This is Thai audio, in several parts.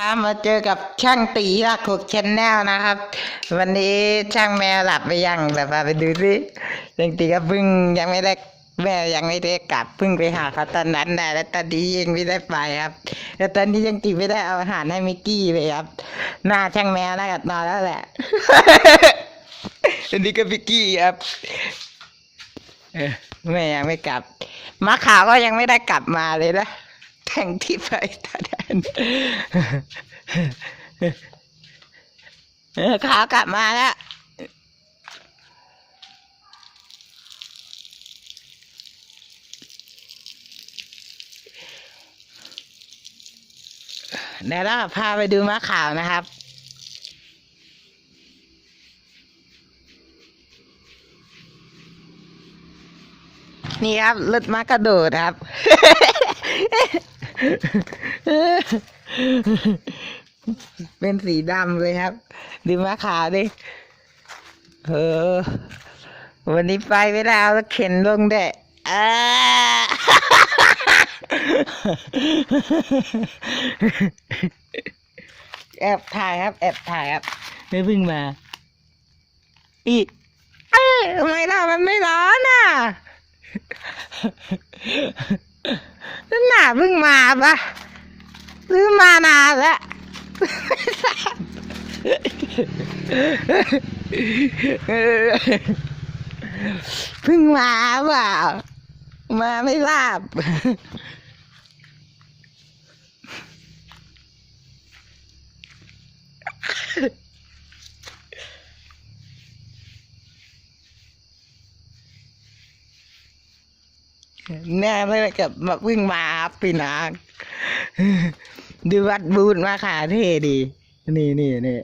ครับมาเจอกับช่างตีรักหกชแนลนะครับ วันนี้ช่างแมวหลับไปยังแบบว่าไปดูสิช่างตีก็เพิ่งยังไม่ได้แม่ยังไม่ได้กลับเพิ่งไปหาเขาตอนนั้นได้แล้วตอนนี้ยังไม่ได้ไปครับแล้วตอนนี้ยังตีไม่ได้เอาอาหารให้มิกกี้เลยครับ หน้าช่างแมวน่าจะนอนแล้วแหละอันนี้ก็มิกกี้ครับแม่ยังไม่กลับมาขาวก็ยังไม่ได้กลับมาเลยนะแข่งที่ไปตาแดน เออขาวกลับมาแล้วเดี๋ยวเราพาไปดูม้าขาวนะครับ นี่ครับรถม้ากระโดดครับ เป็นสีดำเลยครับดูมาขาดิเออ วันนี้ไปไม่ได้เอารถเข็นลงได้วยอ่าแอบถ่ายครับ แอบถ่ายครับไม่พิ่งมา อีเอ้ยทำไมล่ะมันไม่ร้อนอะ นั่นหนาเพิ่งมาปะหรือมานานแล้วเพิ่งมาเปล่ามาไม่ลาบ แน่ไม่ได้กับมาวิ่งมาพี่นางดูวัดบูนมาขาเท่ดี นี่นี่นี่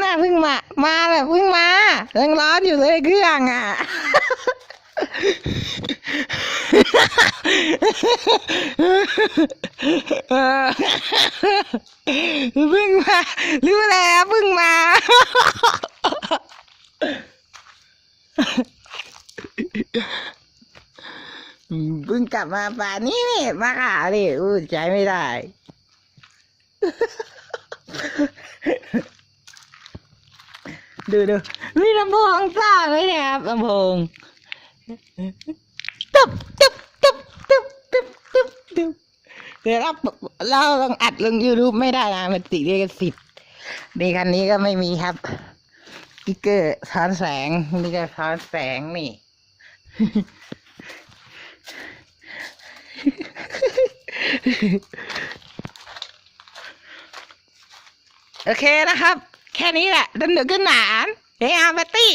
น่าเพิ่งมา มาแบบเพิ่งมายังร้อนอยู่เลยเครื่องอะเพิ่งมารู้แล้วเพิ่งมา อืม เพิ่งกลับมาป่านนี้นี่มาขาดิอู้ใจไม่ได้ ดูดูมีลำโพงสร้างไหมเนี่ยครับลำโพงตึบตึบตึบตึบตึบตึบตึบเดี๋ยวเราเราลองอัดลงยูทูบไม่ได้นะมันติดลิขสิทธิ์ในคันนี้ก็ไม่มีครับสติ๊กเกอร์ซ้อนแสงนี่ก็ซ้อนแสงนี่ โอเคนะครับ แค่นี้แหละดันเดือขึ้นหนานเฮ้ยอาร์ตี้